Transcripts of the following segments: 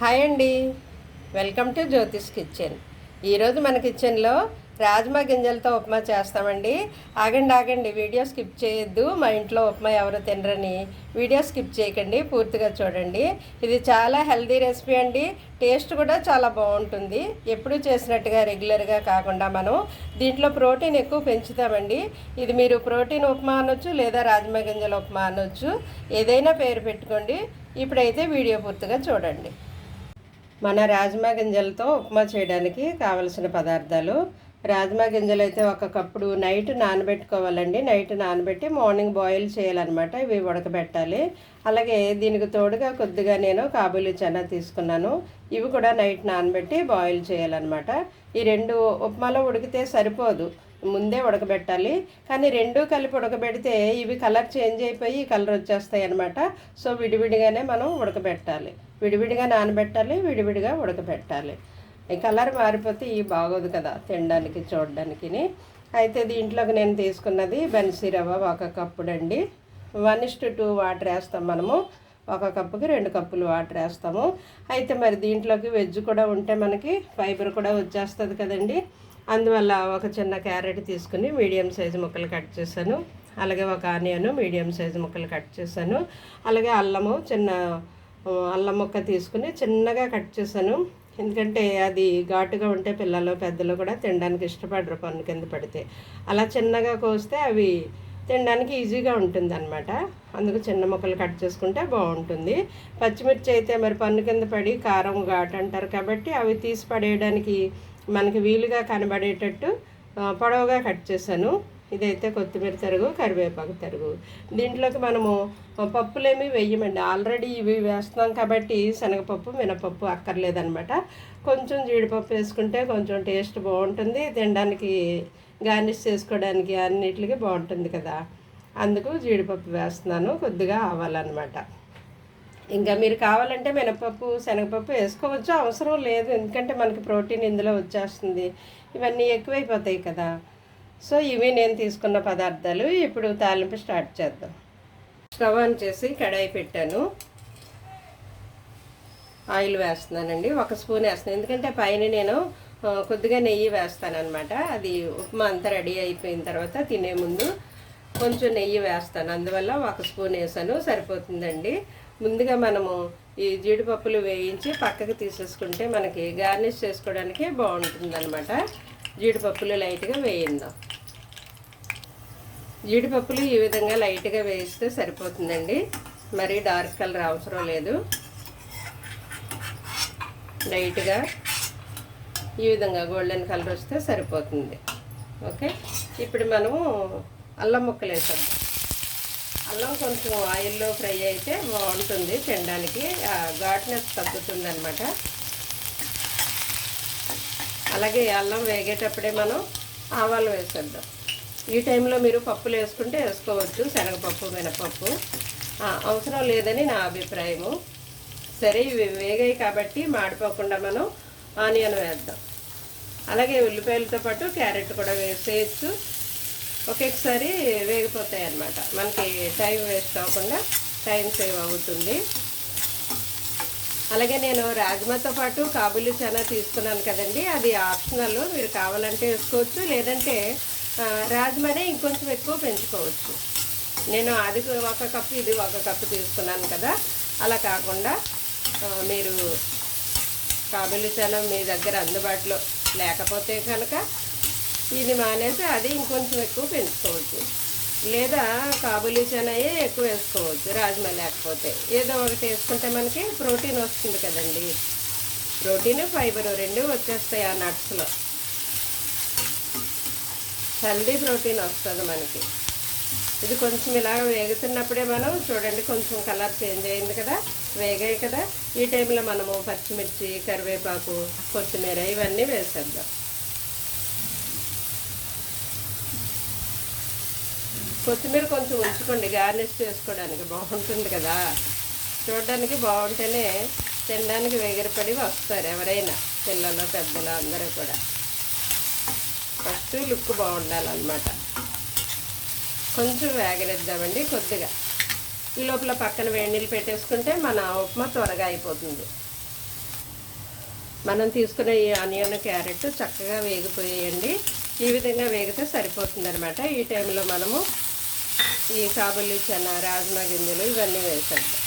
Hi అండి. Welcome to Jyothish kitchen. ఈరోజు మన కిచెన్లో రాజ్మా గింజలతో ఉప్మా చేస్తామండి. ఆగండి ఆగండి వీడియో స్కిప్ చేయొద్దు. మా ఇంట్లో ఉప్మా ఎవరు తినరని వీడియో స్కిప్ చేయకండి పూర్తిగా చూడండి. ఇది చాలా హెల్దీ రెసిపీ అండి. టేస్ట్ కూడా చాలా బాగుంటుంది. ఎప్పుడు చేసినట్టుగా రెగ్యులర్గా కాకుండా మనం దీంట్లో ప్రోటీన్ ఎక్కువ పెంచుతామండి. ఇది మీరు ప్రోటీన్ ఉప్మా అనొచ్చు లేదా రాజ్మా గింజల ఉప్మా అనొచ్చు. ఏదైనా పేరు పెట్టుకోండి. ఇప్పుడైతే వీడియో పూర్తిగా చూడండి. మన రాజ్మా గింజలతో ఉప్మా చేయడానికి కావలసిన పదార్థాలు. రాజ్మా గింజలు అయితే ఒక కప్పుడు నైట్ నానబెట్టుకోవాలండి. నైట్ నానబెట్టి మార్నింగ్ బాయిల్ చేయాలన్నమాట. ఇవి ఉడకబెట్టాలి. అలాగే దీనికి తోడుగా కొద్దిగా నేను కాబూలి చనా తీసుకున్నాను. ఇవి కూడా నైట్ నానబెట్టి బాయిల్ చేయాలన్నమాట. ఈ రెండు ఉప్మాలో ఉడికితే సరిపోదు. ముందే ఉడకబెట్టాలి. కానీ రెండు కలిపి ఉడకబెడితే ఇవి కలర్ చేంజ్ అయిపోయి కలర్ వచ్చేస్తాయి అనమాట సో విడివిడిగానే మనం ఉడకబెట్టాలి. విడివిడిగా నానబెట్టాలి విడివిడిగా ఉడకబెట్టాలి. ఈ కలర్ మారిపోతే ఇవి బాగోదు కదా తినడానికి చూడడానికి అయితే దీంట్లోకి నేను తీసుకున్నది బెన్సీ రవ్వ ఒక కప్పుడండి one is to two water వేస్తాం మనము. ఒక కప్పుకి రెండు కప్పులు వాటర్ వేస్తాము. అయితే మరి దీంట్లోకి వెజ్ కూడా ఉంటే మనకి ఫైబర్ కూడా వచ్చేస్తుంది కదండి. అందువల్ల ఒక చిన్న క్యారెట్ తీసుకుని మీడియం సైజు ముక్కలు కట్ చేశాను. అలాగే ఒక ఆనియన్ మీడియం సైజు ముక్కలు కట్ చేశాను. అలాగే అల్లము చిన్న అల్లం ముక్క తీసుకుని చిన్నగా కట్ చేశాను. ఎందుకంటే అది ఘాటుగా ఉంటే పిల్లలు పెద్దలు కూడా తినడానికి ఇష్టపడరు పన్ను కింద పడితే. అలా చిన్నగా కోస్తే అవి తినడానికి ఈజీగా ఉంటుంది అనమాట అందుకు చిన్న ముక్కలు కట్ చేసుకుంటే బాగుంటుంది. పచ్చిమిర్చి అయితే మరి పన్ను కింద పడి కారం ఘాటు అంటారు కాబట్టి అవి తీసి పడేయడానికి మనకి వీలుగా కనబడేటట్టు పొడవుగా కట్ చేశాను. ఇదైతే కొత్తిమీర తరుగు కరివేపాకు తరుగు. దీంట్లోకి మనము పప్పులేమి వేయమండి. ఆల్రెడీ ఇవి వేస్తున్నాం కాబట్టి శనగపప్పు మినపప్పు అక్కర్లేదనమాట కొంచెం జీడిపప్పు వేసుకుంటే కొంచెం టేస్ట్ బాగుంటుంది. తినడానికి గార్నిష్ చేసుకోవడానికి అన్నిటికీ బాగుంటుంది కదా. అందుకు జీడిపప్పు వేస్తున్నాను. కొద్దిగా ఆవాలన్నమాట. ఇంకా మీరు కావాలంటే మినపప్పు శనగపప్పు వేసుకోవచ్చు. అవసరం లేదు. ఎందుకంటే మనకి ప్రోటీన్ ఇందులో వచ్చేస్తుంది. ఇవన్నీ ఎక్కువైపోతాయి కదా. సో ఇవి నేను తీసుకున్న పదార్థాలు. ఇప్పుడు తాలింపు స్టార్ట్ చేద్దాం. స్టవ్ ఆన్ చేసి కడాయి పెట్టాను. ఆయిల్ వేస్తున్నానండి. ఒక స్పూన్ వేస్తున్నాను. ఎందుకంటే పైన నేను కొద్దిగా నెయ్యి వేస్తాను అనమాట అది ఉప్మా అంతా రెడీ అయిపోయిన తర్వాత తినే ముందు కొంచెం నెయ్యి వేస్తాను. అందువల్ల ఒక స్పూన్ వేసాను. సరిపోతుందండి. ముందుగా మనము ఈ జీడిపప్పులు వేయించి పక్కకి తీసేసుకుంటే మనకి గార్నిష్ చేసుకోవడానికి బాగుంటుంది అనమాట జీడిపప్పులు లైట్గా వేయిందాం. జీడిపప్పులు ఈ విధంగా లైట్గా వేయిస్తే సరిపోతుందండి. మరీ డార్క్ కలర్ అవసరం లేదు. లైట్గా ఈ విధంగా గోల్డెన్ కలర్ వస్తే సరిపోతుంది. ఓకే? ఇప్పుడు మనము అల్లం ముక్కలు వేసాం అల్లం కొంచెం ఆయిల్లో ఫ్రై అయితే బాగుంటుంది తినడానికి. ఘాట్నెస్ తగ్గుతుంది అనమాట అలాగే అల్లం వేగేటప్పుడే మనం ఆవాలు వేసేద్దాం. ఈ టైంలో మీరు పప్పులు వేసుకుంటే వేసుకోవచ్చు శనగపప్పు మినపప్పు. అవసరం లేదని నా అభిప్రాయము. సరే ఇవి వేగాయి కాబట్టి మాడిపోకుండా మనం ఆనియన్ వేద్దాం. అలాగే ఉల్లిపాయలతో పాటు క్యారెట్ కూడా వేసేయచ్చు. ఒకేసారి వేగిపోతాయి అన్నమాట. మనకి టైం వేస్ట్ అవ్వకుండా టైం సేవ్ అవుతుంది. అలాగే నేను రాజ్మాతో పాటు కాబులి చనా తీసుకున్నాను కదండి. అది ఆప్షనల్. మీరు కావాలంటే వేసుకోవచ్చు. లేదంటే రాజ్మానే ఇంకొంచెం ఎక్కువ పెంచుకోవచ్చు. నేను అది ఒక కప్పు ఇది ఒక కప్పు తీసుకున్నాను కదా. అలా కాకుండా మీరు కాబులి చనా మీ దగ్గర అందుబాటులో లేకపోతే కనుక ఇది మానేసి అది ఇంకొంచెం ఎక్కువ పెంచుకోవచ్చు. లేదా కాబూలీ చెనయే ఎక్కువ వేసుకోవచ్చు రాజ్మా లేకపోతే. ఏదో ఒకటి వేసుకుంటే మనకి ప్రోటీన్ వస్తుంది కదండి. ప్రోటీన్ ఫైబర్ రెండు వచ్చేస్తాయి ఆ నట్స్లో. హెల్దీ ప్రోటీన్ వస్తుంది మనకి. ఇది కొంచెం ఇలా వేగుతున్నప్పుడే మనం చూడండి కొంచెం కలర్ చేంజ్ అయింది కదా వేగాయి కదా. ఈ టైంలో మనము పచ్చిమిర్చి కరివేపాకు కొత్తిమీర ఇవన్నీ వేసేద్దాం. కొత్తిమీర కొంచెం ఉంచుకోండి గార్నిష్ చేసుకోవడానికి బాగుంటుంది కదా. చూడడానికి బాగుంటేనే తినడానికి వేగిరపడి వస్తారు ఎవరైనా పిల్లలు పెద్దలు అందరూ కూడా. ఫస్ట్ లుక్ బాగుండాలన్నమాట. కొంచెం వేగనిద్దామండి కొద్దిగా. ఈ లోపల పక్కన వేడి నీళ్ళు పెట్టేసుకుంటే మన ఉప్మా త్వరగా అయిపోతుంది. మనం తీసుకున్న ఈ ఆనియన్ క్యారెట్ చక్కగా వేగిపోయేయండి. ఈ విధంగా వేగితే సరిపోతుంది అనమాట ఈ టైంలో మనము ఈ కాబులి చెన్న రాజ్మా గింజలు ఇవన్నీ వేసేద్దాం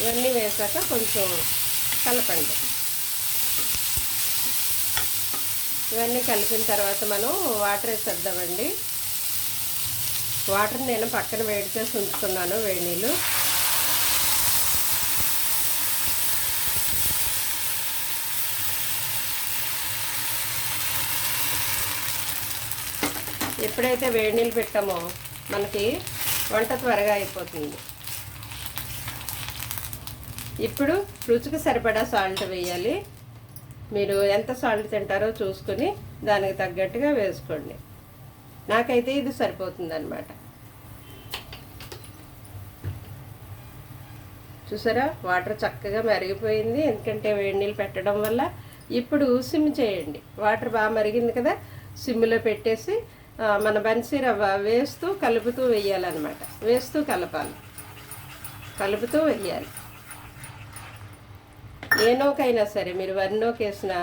ఇవన్నీ వేసాక కొంచెం కలపండి. ఇవన్నీ కలిపిన తర్వాత మనం వాటర్ వేసేద్దామండి. వాటర్ నేను పక్కన వేడి చేసి ఉంచుకున్నాను వేడి నీళ్ళు. ఎప్పుడైతే వేడి నీళ్ళు పెట్టామో మనకి వంట త్వరగా అయిపోతుంది. ఇప్పుడు రుచికి సరిపడా సాల్ట్ వేయాలి. మీరు ఎంత సాల్ట్ తింటారో చూసుకొని దానికి తగ్గట్టుగా వేసుకోండి. నాకైతే ఇది సరిపోతుంది అనమాట చూసారా? వాటర్ చక్కగా మరిగిపోయింది. ఎందుకంటే వేడి నీళ్ళు పెట్టడం వల్ల ఇప్పుడు సిమ్ చేయండి. వాటర్ బాగా మరిగింది కదా? సిమ్లో పెట్టేసి మన బన్సీ రవ్వ వేస్తూ కలుపుతూ వేయాలన్నమాట వేస్తూ కలపాలి. కలుపుతూ వేయాలి ఏ నోకైనా సరే మీరు వరి నోకి వేసిన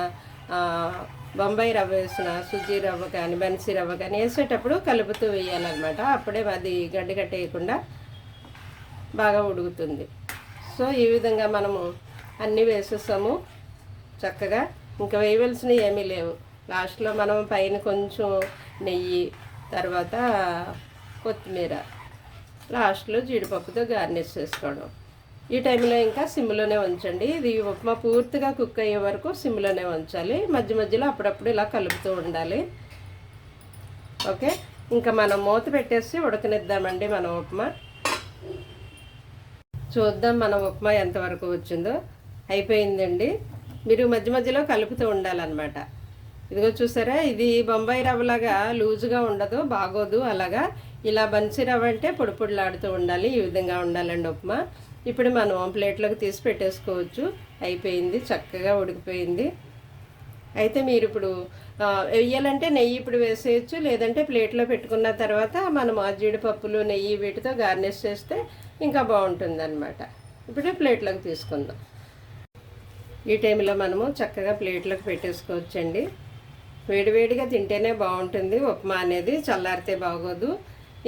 బొంబాయి రవ్వ వేసిన సుజీ రవ్వ కానీ బన్సీ రవ్వ కానీ వేసేటప్పుడు కలుపుతూ వేయాలన్నమాట అప్పుడే అది గడ్డి కట్టేయకుండా బాగా ఉడుకుతుంది. సో ఈ విధంగా మనము అన్నీ వేసేస్తాము చక్కగా ఇంకా వేయవలసినవి ఏమీ లేవు. లాస్ట్లో మనం పైన కొంచెం నెయ్యి తర్వాత కొత్తిమీర. లాస్ట్లో జీడిపప్పుతో గార్నిష్ చేసుకోవడం. ఈ టైంలో ఇంకా సిమ్లోనే ఉంచండి. ఇది ఉప్మా పూర్తిగా కుక్ అయ్యే వరకు సిమ్లోనే ఉంచాలి. మధ్య మధ్యలో అప్పుడప్పుడు ఇలా కలుపుతూ ఉండాలి. ఓకే? ఇంకా మనం మూత పెట్టేసి ఉడకనిద్దామండి మన ఉప్మా. చూద్దాం మన ఉప్మా ఎంతవరకు వచ్చిందో. అయిపోయిందండి. మీరు మధ్య మధ్యలో కలుపుతూ ఉండాలన్నమాట. ఇదిగో చూసారా? ఇది బొంబాయి రవ్వలాగా లూజుగా ఉండదు బాగోదు అలాగా. ఇలా బన్సీ రవ్వ అంటే పొడి పొడిలాడుతూ ఉండాలి ఈ విధంగా ఉండాలండి ఉప్మా. ఇప్పుడు మనం ప్లేట్లోకి తీసి పెట్టేసుకోవచ్చు. అయిపోయింది చక్కగా ఉడికిపోయింది. అయితే మీరు ఇప్పుడు వెయ్యాలంటే నెయ్యి ఇప్పుడు వేసేయచ్చు లేదంటే ప్లేట్లో పెట్టుకున్న తర్వాత మనం ఆ జీడిపప్పులు నెయ్యి వీటితో గార్నిష్ చేస్తే ఇంకా బాగుంటుంది అనమాట ఇప్పుడు ప్లేట్లోకి తీసుకుందాం. ఈ టైంలో మనము చక్కగా ప్లేట్లోకి పెట్టేసుకోవచ్చండి. వేడివేడిగా తింటేనే బాగుంటుంది. ఉప్మా అనేది చల్లారితే బాగోదు.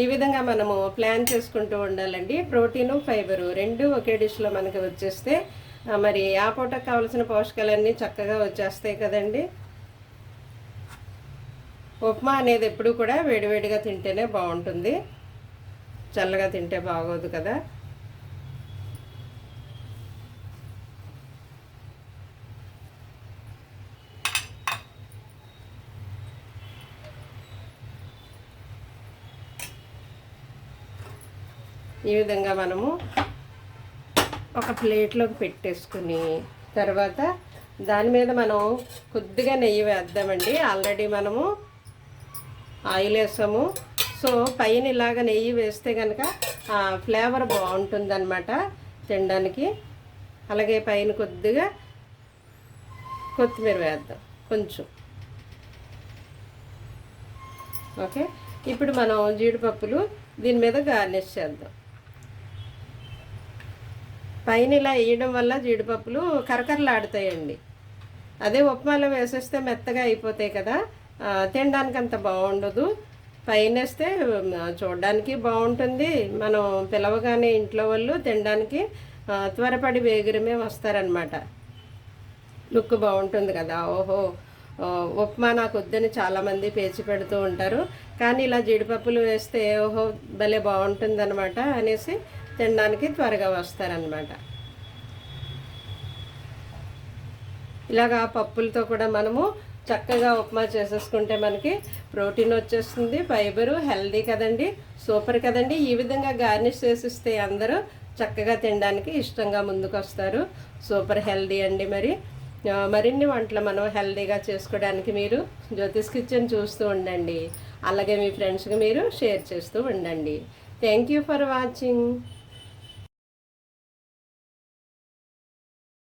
ఈ విధంగా మనము ప్లాన్ చేసుకుంటూ ఉండాలండి. ప్రోటీను ఫైబరు రెండు ఒకే డిష్లో మనకి వచ్చేస్తే మరి ఆ పూటకు కావలసిన పోషకాలన్నీ చక్కగా వచ్చేస్తాయి కదండి. ఉప్మా అనేది ఎప్పుడు కూడా వేడివేడిగా తింటేనే బాగుంటుంది. చల్లగా తింటే బాగోదు కదా. ఈ విధంగా మనము ఒక ప్లేట్లోకి పెట్టేసుకుని తర్వాత దాని మీద మనం కొద్దిగా నెయ్యి వేద్దామండి. ఆల్రెడీ మనము ఆయిల్ వేసాము. సో పైన ఇలాగ నెయ్యి వేస్తే కనుక ఫ్లేవర్ బాగుంటుందన్నమాట తినడానికి. అలాగే పైన కొద్దిగా కొత్తిమీర వేద్దాం కొంచెం. ఓకే? ఇప్పుడు మనం జీడిపప్పులు దీని మీద గార్నిష్ చేద్దాం. పైన ఇలా వేయడం వల్ల జీడిపప్పులు కరకరలాడుతాయండి. అదే ఉప్మాలో వేసేస్తే మెత్తగా అయిపోతాయి కదా తినడానికి అంత బాగుండదు. పైన వేస్తే చూడడానికి బాగుంటుంది. మనం పిలవగానే ఇంట్లో వాళ్ళు తినడానికి త్వరపడి వేగిరమే వస్తారనమాట లుక్ బాగుంటుంది కదా. ఓహో ఉప్మా నాకు వద్దని చాలామంది పేచి పెడుతూ ఉంటారు. కానీ ఇలా జీడిపప్పులు వేస్తే ఓహో భలే బాగుంటుంది అనమాట అనేసి తినడానికి త్వరగా వస్తారనమాట ఇలాగా పప్పులతో కూడా మనము చక్కగా ఉప్మా చేసేసుకుంటే మనకి ప్రోటీన్ వచ్చేస్తుంది ఫైబరు హెల్దీ కదండి సూపర్ కదండి. ఈ విధంగా గార్నిష్ చేసిస్తే అందరూ చక్కగా తినడానికి ఇష్టంగా ముందుకు వస్తారు సూపర్ హెల్దీ అండి మరి. మరిన్ని వంటలు మనం హెల్దీగా చేసుకోవడానికి మీరు జ్యోతిష్ కిచెన్ చూస్తూ ఉండండి. అలాగే మీ ఫ్రెండ్స్కి మీరు షేర్ చేస్తూ ఉండండి. Thank you for watching.